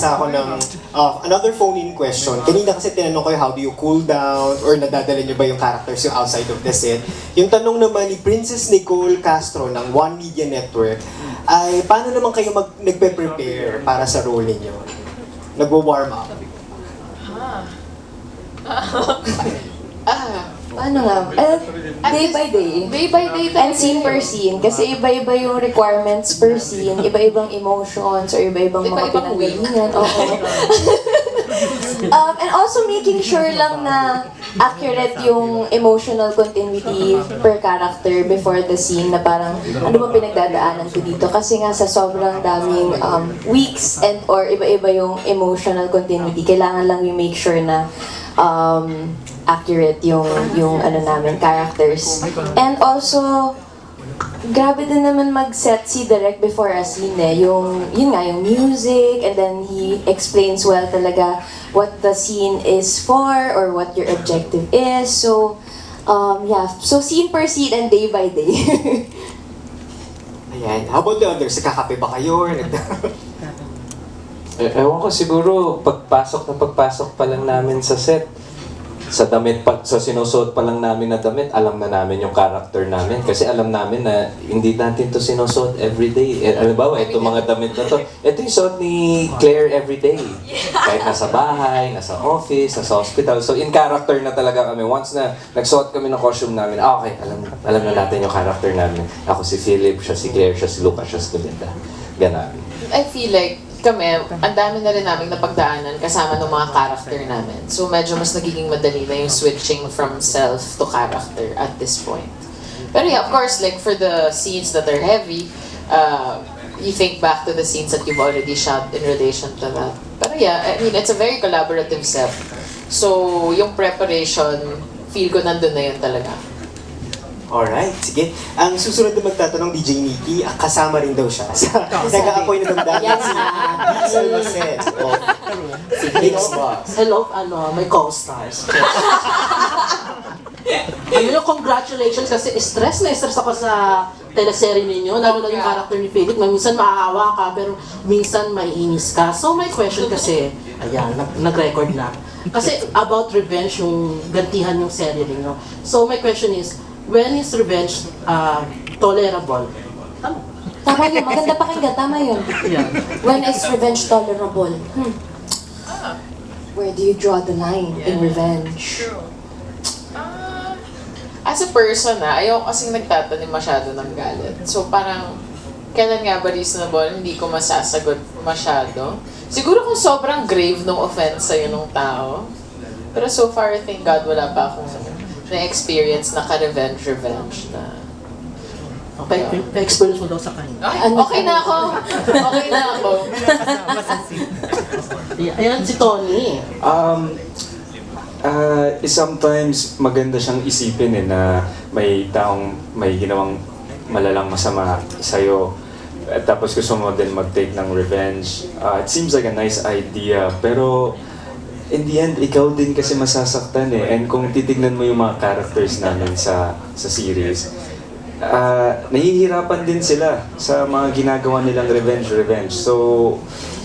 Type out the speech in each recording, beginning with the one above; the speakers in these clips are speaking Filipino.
makabasa ako ng uh, another phone-in question. Kanina kasi tinanong ko how do you cool down or nadadala niyo ba yung characters yung outside of the set. Yung tanong naman ni Princess Nicole Castro ng One Media Network ay paano naman kayo mag nagpe-prepare para sa role ninyo? Nagwo-warm up. Ah, Paano nga? Eh, day by day. day by day And scene per scene. Kasi iba-iba yung requirements per scene. Iba-ibang emotions or iba-ibang mga Iba-ibang way. pinanggalingan. Oo. um, and also making sure lang na accurate yung emotional continuity per character before the scene na parang ano ba pinagdadaanan ko dito kasi nga sa sobrang daming um, weeks and or iba-iba yung emotional continuity kailangan lang yung make sure na um, accurate yung yung ano namin characters and also grabe din naman mag-set si Direk before a scene eh. Yung, yun nga, yung music, and then he explains well talaga what the scene is for or what your objective is. So, um, yeah. So, scene per scene and day by day. Ayan. How about the others? Nagkakape ba kayo? Or Eh, ewan ko siguro, pagpasok na pagpasok pa lang namin sa set, sa damit pa, sa sinusuot pa lang namin na damit, alam na namin yung character namin. Kasi alam namin na hindi natin to sinusuot everyday. Eh, alam ba, ito mga damit na to. Ito yung suot ni Claire everyday. Kahit nasa bahay, nasa office, nasa hospital. So in character na talaga kami. Once na nagsuot kami ng costume namin, ah, okay, alam, alam na natin yung character namin. Ako si Philip, siya si Claire, siya si Lucas, siya si Belinda. Ganon. I feel like kami, ang dami na rin namin napagdaanan kasama ng mga character namin. So medyo mas nagiging madali na yung switching from self to character at this point. Pero yeah, of course, like for the scenes that are heavy, uh, you think back to the scenes that you've already shot in relation to that. Pero yeah, I mean, it's a very collaborative set. So, yung preparation, feel ko nandun na yun talaga. Alright, sige. Ang susunod na magtatanong, DJ Nikki, ah, kasama rin daw siya sa nag-aapoy na damdamin Yes. si Vince Almacet of Mix Box. Hello, ano, my co-stars. ano yung congratulations kasi stress na stress ako sa teleserye ninyo, lalo na yung character ni Philip, na minsan maawa ka, pero minsan maiinis ka. So my question kasi, ayan, nag- nag-record na. Kasi about revenge, yung gantihan yung serye ninyo. So my question is, when is revenge uh, tolerable? Tama. Tama yun. Maganda pakinggan. Tama yun. Yan. When is revenge tolerable? Hmm. Where do you draw the line in revenge? Ah, as a person ah, ayaw kasing nagtatanim masyado ng galit. So parang, kailan nga ba reasonable, hindi ko masasagot masyado. Siguro kung sobrang grave nung offense sa'yo nung tao. Pero so far, thank God, wala pa akong na-experience na ka-revenge-revenge na... Okay, experience mo daw sa kanya. Ay, okay na ako! Okay na ako! Ayan si Tony. Um, uh, sometimes maganda siyang isipin eh na may taong may ginawang malalang masama sa'yo. At tapos gusto mo din mag-take ng revenge. Uh, it seems like a nice idea. Pero in the end, ikaw din kasi masasaktan eh. And kung titignan mo yung mga characters namin sa sa series, uh, nahihirapan din sila sa mga ginagawa nilang revenge-revenge. So,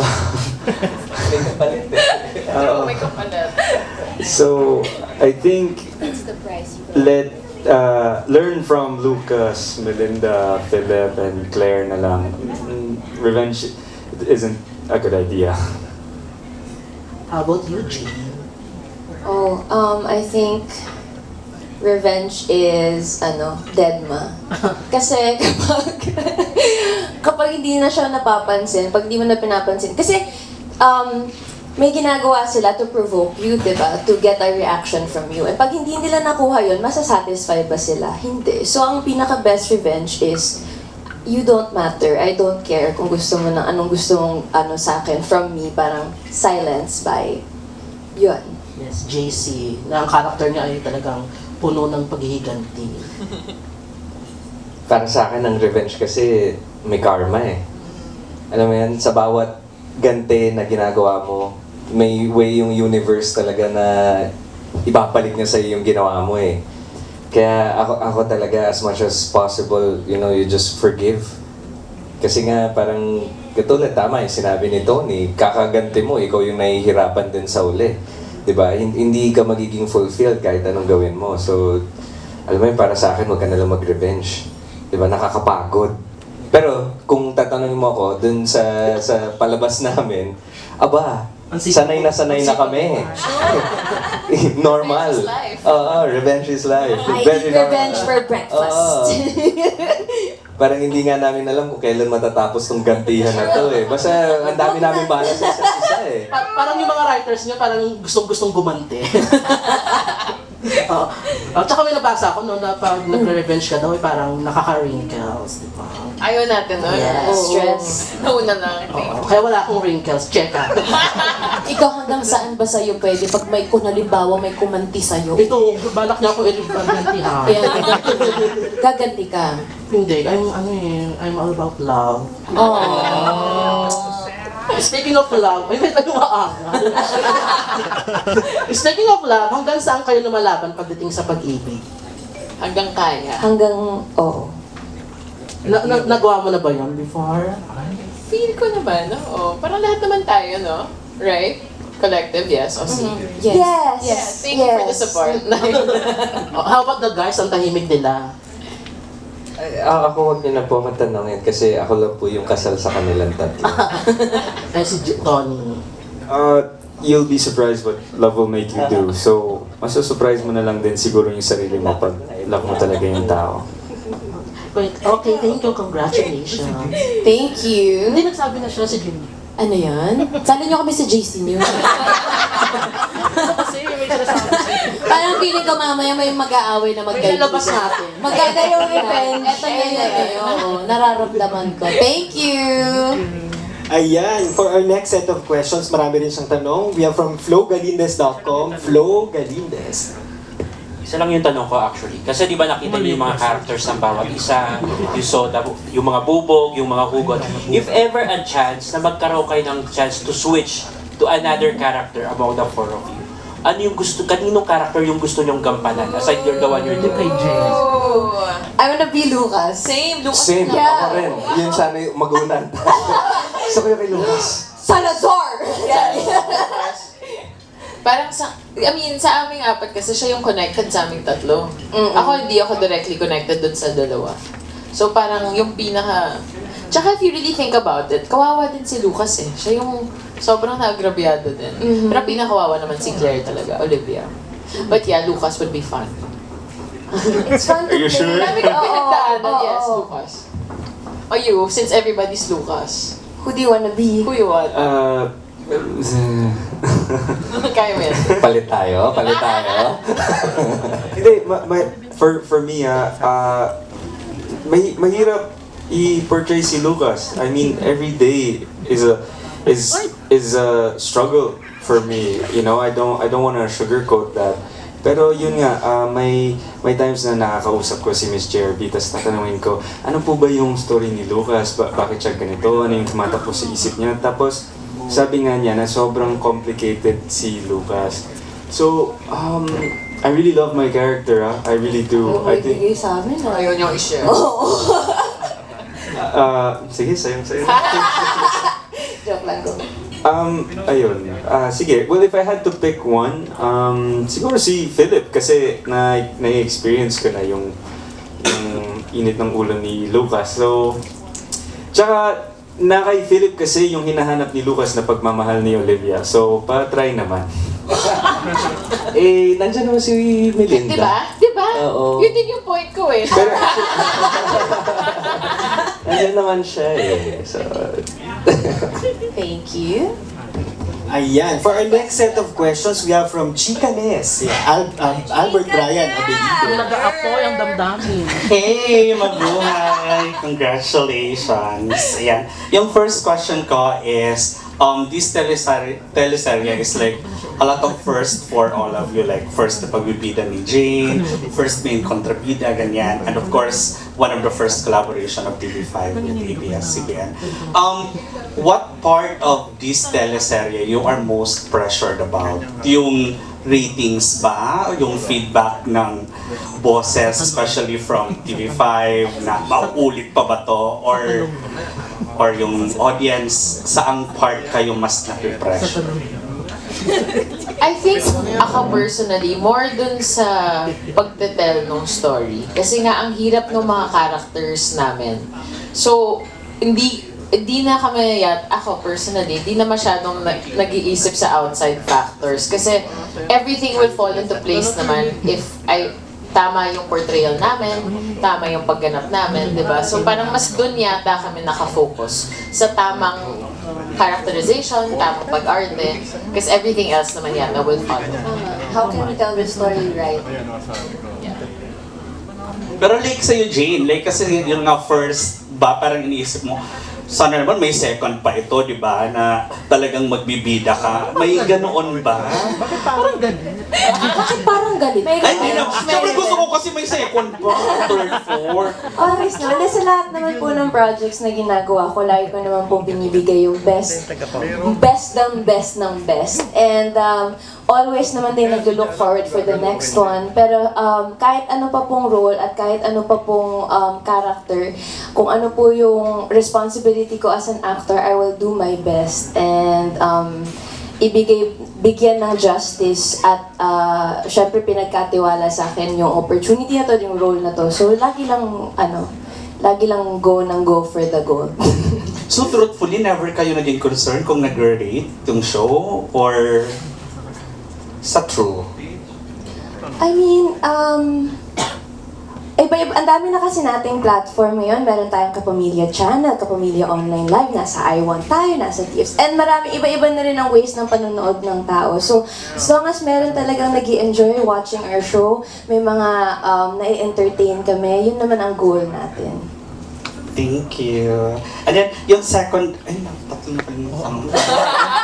kapalit. So, I think let uh, learn from Lucas, Melinda, Philip, and Claire na lang. Mm, Revenge isn't a good idea. How about you, G? Oh, um, I think revenge is, ano, deadma. Kasi kapag, kapag hindi na siya napapansin, pag di mo na pinapansin, kasi, um, may ginagawa sila to provoke you, di ba? To get a reaction from you. And pag hindi nila nakuha yun, masasatisfy ba sila? Hindi. So, ang pinaka-best revenge is, you don't matter. I don't care kung gusto mo ng anong gusto mong ano sa akin from me, parang silence by yun. Yes, JC. Na ang character niya ay talagang puno ng paghihiganti. Para sa akin, ang revenge kasi may karma eh. Alam mo yan, sa bawat gante na ginagawa mo, may way yung universe talaga na ibabalik niya sa'yo yung ginawa mo eh. Kaya ako, ako talaga, as much as possible, you know, you just forgive. Kasi nga, parang katulad tama yung sinabi ni Tony, kakaganti mo, ikaw yung nahihirapan din sa uli. 'Di ba? Hin- Hindi ka magiging fulfilled kahit anong gawin mo. So, alam mo yun, para sa akin, huwag ka na lang mag-revenge. 'Di ba? Nakakapagod. Pero, kung tatanungin mo ako, dun sa, sa palabas namin, aba, sanay na sanay na kami. Normal. Revenge is life. Oo, revenge is life. I Very eat revenge normal. for breakfast. Oo. Parang hindi nga namin alam kung kailan matatapos tong gantihan na to eh. Basta ang dami namin bala sa isa't isa eh. Pa- parang yung mga writers niya, parang gustong-gustong gumante. Oo. At saka may nabasa ako no, na pag nagre-revenge ka daw, eh, parang nakaka-wrinkles, di ba? Ayaw natin nun. Yes. Oo. Stress. Nauna na. Oo. Kaya wala akong wrinkles, check out. Ikaw hanggang saan ba sa'yo pwede pag may kung halimbawa may kumanti sa'yo? Ito, balak niya ako i-rebantihan. Kaya gaganti ka. Hindi, I'm, ano eh, I'm all about love. Oh. Speaking of love, ay, may tayo maaga. Speaking of love, hanggang saan kayo lumalaban pagdating sa pag-ibig? Hanggang kaya. Hanggang, oo. Na, na, nagawa mo na ba yun before? Feel ko naman, no? Parang lahat naman tayo, no? Right? Collective, yes. O si. Yes. Yes. Thank you for the support. Oh, how about the guys? Ang tahimik nila. Ay, ah, ako huwag niyo na po akong tanongin kasi ako lang po yung kasal sa kanilang tatlo. Ay, si J- Tony. Uh, you'll be surprised what love will make you do. So, masusurprise mo na lang din siguro yung sarili mo pag love mo talaga yung tao. Wait, okay, thank you, congratulations. Thank you. Hindi nagsabi na siya si Jimmy. Ano yan? Sali niyo kami sa JC News. Kasi may sinasabi. Parang feeling ko mamaya may mag-aaway na May lalabas magkaibigan. natin. Magkaiba yung revenge. Ito na yun eh. Oo, nararamdaman ko. Thank you! Ayan, for our next set of questions, marami rin siyang tanong. We have from flowgalindes.com. Flo Galindes. Isa lang yung tanong ko actually. Kasi di ba nakita niyo yung mga characters ng bawat isa, you saw the, yung mga bubog, yung mga hugot. If ever a chance na magkaroon kayo ng chance to switch to another character among the four of you, ano yung gusto, kaninong character yung gusto nyong gampanan? Aside you're the one you're Kay doing. James. Oh. I wanna be Lucas. Same. Lucas Same, Yeah. ako rin. Yun sana yung magunan. Gusto ko yung kay Lucas. Salazar! Parang sa, I mean, sa aming apat kasi siya yung connected sa aming tatlo. Mm-mm. Ako hindi ako directly connected dun sa dalawa. So parang yung pinaka... Tsaka if you really think about it, kawawa din si Lucas eh. Siya yung sobrang naagrabyado din. Mhm. Pero pinakawawa naman si Claire talaga, Olivia. But yeah, Lucas would be fun. It's fun to Are you play. sure? Dami ko pinagdaanan, oo, yes, oo. Lucas. O you, since everybody's Lucas, Who do you wanna be? who you want? Uh, Kaya mo yan. Palit tayo, palit tayo. Hindi, ma- ma- for, for me, ah, ah, may, mahirap i-portray si Lucas. I mean, every day is a is is a struggle for me. You know, I don't I don't want to sugarcoat that. Pero yun nga, ah, may may times na nakakausap ko si Miss Jerby, tapos tatanungin ko, ano po ba yung story ni Lucas? Ba- bakit siya ganito? Ano yung tumatakbo sa isip niya? Tapos, sabi nga niya na sobrang complicated si Lucas. So, um, I really love my character, ah. I really do. I think, Bigay sa amin ah. Ayaw niyo i-share. ah, sige, sayang sa'yo. Joke lang ko. Um, ayun. Ah, sige. Well, if I had to pick one, um, siguro si Philip kasi na na-experience ko na yung yung init ng ulo ni Lucas. So, tsaka na kay Philip kasi yung hinahanap ni Lucas na pagmamahal ni Olivia. So, pa-try naman. eh, nandyan naman si Melinda. Diba? Diba? Oo. Yun din yung point ko eh. Pero, Nandyan naman siya eh. So, Thank you. Ayan, for our next set of questions, we have from Chicanes. Yeah, Al- um, Albert Brian Abelido. Nag-aapoy ang damdamin. Hey, mabuhay! Congratulations! Ayan. Yung first question ko is, um, this teleserye, teleserye is like a lot of first for all of you. Like, first na pagbibida ni Jane, first main kontrabida, ganyan. And of course, one of the first collaboration of TV5 with ABS-CBN. Um, what part of this teleserye you are most pressured about? Yung ratings ba? Yung feedback ng bosses, especially from TV5, na mauulit pa ba to? Or or yung audience, saang part kayo mas napipressure? I think ako personally, more dun sa pagtetel ng story. Kasi nga, ang hirap ng mga characters namin. So, hindi hindi na kami yat, ako personally, hindi na masyadong nag, nag-iisip sa outside factors. Kasi everything will fall into place naman if I tama yung portrayal namin, tama yung pagganap namin, di ba? So parang mas dun yata kami nakafocus sa tamang characterization, tamang pag-arte, because everything else naman yata will follow. Tama. How can we tell the story right? Pero like sa'yo, Jane, like kasi yung nga first ba, parang iniisip mo, sana naman may second pa ito, di ba, na talagang magbibida ka. May ganoon ba? Bakit parang ganun? Bakit parang galit? Ay, hindi na. Siyempre gusto ko kasi may second pa, third, fourth. Always naman. Sa lahat naman po ng projects na ginagawa ko, lagi ko naman po binibigay yung best, best ng best ng best. And um, always naman din nag-look forward for the next one. Pero um, kahit ano pa pong role at kahit ano pa pong um, character, kung ano po yung responsibility ko as an actor, I will do my best. And um, ibigay bigyan ng justice at uh, syempre pinagkatiwala sa akin yung opportunity na to, yung role na to. So lagi lang ano, lagi lang go ng go for the goal. So truthfully, never kayo naging concerned kung nag-rate yung show or sa true? I mean, um, iba, iba, ang dami na kasi nating platform ngayon. Meron tayong Kapamilya Channel, Kapamilya Online Live, nasa iWant tayo, nasa TFs. And marami, iba-iba na rin ang ways ng panonood ng tao. So, as long as meron talagang nag enjoy watching our show, may mga um, nai-entertain kami, yun naman ang goal natin. Thank you. And then, yung second, ay, tatlo na pala yung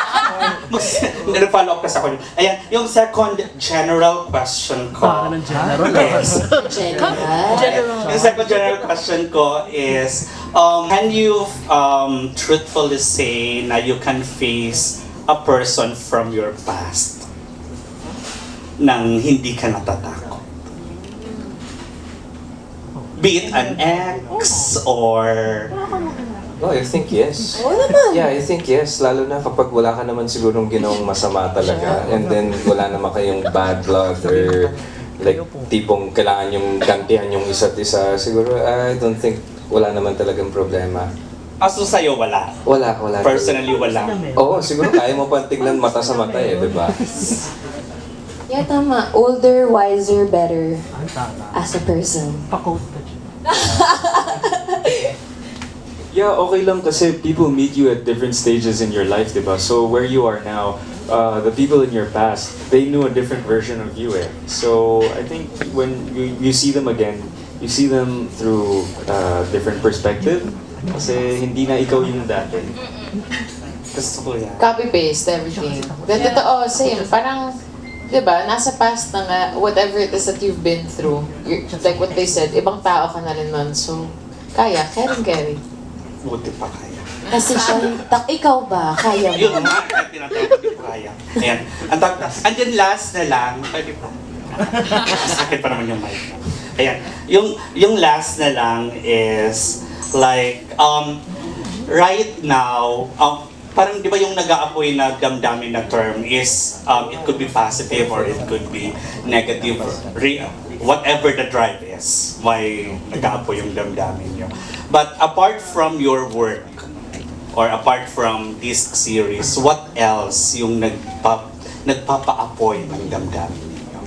Mag- follow up ka sa akin. Ayan, yung second general question ko. Parang ng general. Yes. General. Yung second general question ko is, um, can you um, truthfully say na you can face a person from your past nang hindi ka natatakot? Be it an ex or No, I think yes. Oo naman. Yeah, I think yes. Lalo na kapag wala ka naman sigurong ginawang masama talaga. And then wala naman kayong bad blood or like tipong kailangan yung gantihan yung isa't isa. Siguro, I don't think wala naman talagang problema. aso sa'yo wala? Wala, wala. Personally wala. Oo, siguro kaya mo pang tignan mata sa mata eh, di ba? Yeah, tama. Older, wiser, better tama. as a person. Pa-quote dyan. Yeah, okay lang kasi people meet you at different stages in your life, diba? So where you are now, uh, the people in your past, they knew a different version of you eh. So I think when you, you see them again, you see them through uh, different perspective. Kasi hindi na ikaw yung dati. Gusto ko yan. Copy-paste everything. Then, totoo, same. Parang, di ba, nasa past na nga, whatever it is that you've been through, like what they said, ibang tao ka na rin nun. So, kaya, carry-carry. Buti pa kaya. Kasi siya, tak, ikaw ba? Kaya mo? Yun nga, kahit tinatawag ko, kaya. Ayan. Ang last na lang, pwede pa. Sakit pa naman yung mic. Ayan. Yung, yung last na lang is, like, um, right now, um, parang di ba yung nag-aapoy na damdamin na term is, um, it could be positive or it could be negative. Re- whatever the drive is, why nag-aapoy yung damdamin nyo. But apart from your work, or apart from this series, what else yung nagpa, nagpapaapoy ng damdamin ninyo?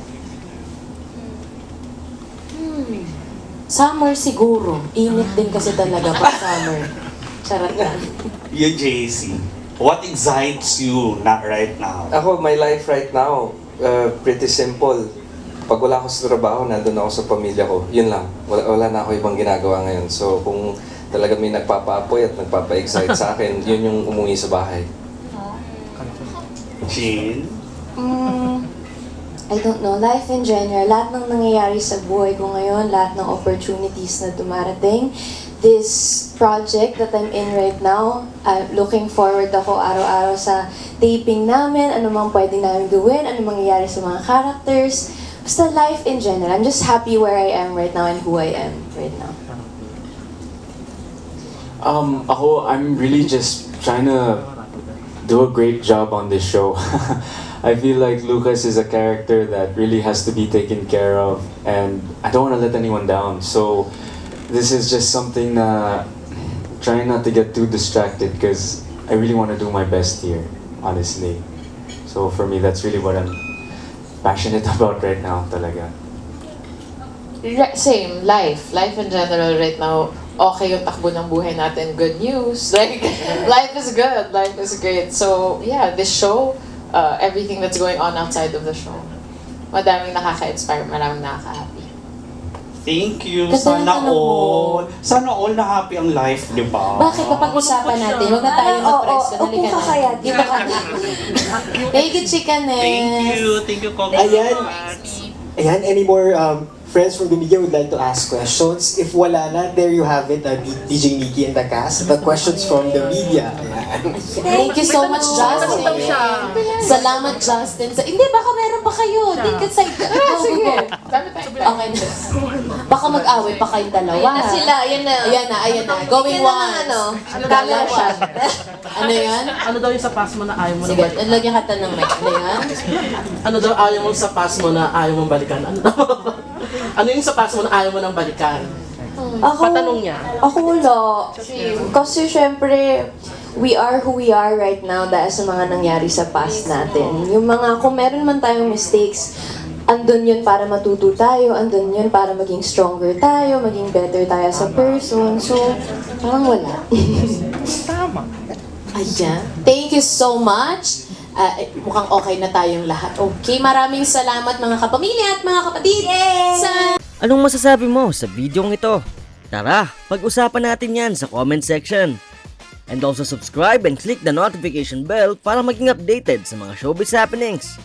Summer siguro. Init din kasi talaga pag summer. Charot lang. Yung JC, what excites you na right now? Ako, my life right now, uh, pretty simple. Pag wala ako sa trabaho, nandun ako sa pamilya ko. Yun lang. Wala, wala na ako ibang ginagawa ngayon. So, kung talaga may nagpapaapoy at nagpapa-excite sa akin, yun yung umuwi sa bahay. Jean? Mm, I don't know. Life in general, lahat ng nangyayari sa buhay ko ngayon, lahat ng opportunities na dumarating, this project that I'm in right now, I'm looking forward ako araw-araw sa taping namin, ano mang pwede namin gawin, ano mangyayari sa mga characters. Basta life in general. I'm just happy where I am right now and who I am right now. Um, I'm really just trying to do a great job on this show. I feel like Lucas is a character that really has to be taken care of, and I don't want to let anyone down. So, this is just something that trying not to get too distracted because I really want to do my best here, honestly. So, for me, that's really what I'm passionate about right now, talaga. Same, life. Life in general right now, okay yung takbo ng buhay natin. Good news. Like, life is good. Life is great. So, yeah, this show, uh, everything that's going on outside of the show. Madaming nakaka-inspire, maraming nakaka-happy. Thank you. Ng Sana mo. all. Sana all na happy ang life, di ba? Bakit kapag-usapan natin, huwag na tayo Ah, oo, mag-press. oo, upo ka kaya. Ka na. Thank you, Chikanes. Thank you. Thank you, Coco. Ayan. Ayan, any more um, friends from the media would like to ask questions? If wala na, there you have it, uh, DJ Nikki and the cast. The questions from the media. Ayan. Thank you so much, Justin. Salamat, Justin. Sa, hindi, baka meron pa kayo. Di ka side. Go, go, Sige, go. Okay na. Baka mag-away pa kayong dalawa. Ayan na sila, ayan na. Ayan na, ayan na. Going once. ano, Camera dalawa. shot. Ano yan? Ano daw yung sa pass mo na ayaw mo Sige, na lagyan ka ng mic. Ano yan? Ano daw ayaw mo sa pass mo na ayaw mong balikan? Ano daw? Ano yung sa pass mo na ayaw mo nang balikan? Ako, Patanong niya. Ako wala. Kasi syempre, we are who we are right now dahil sa mga nangyari sa past natin. Yung mga, kung meron man tayong mistakes, andun yun para matuto tayo, andun yun para maging stronger tayo, maging better tayo sa person. So, parang wala. Ayan. Thank you so much. Ah, eh, mukhang okay na tayong lahat. Okay, maraming salamat mga kapamilya at mga kapatid. Sa Anong masasabi mo sa videong ito? Tara, pag-usapan natin yan sa comment section. And also subscribe and click the notification bell para maging updated sa mga showbiz happenings.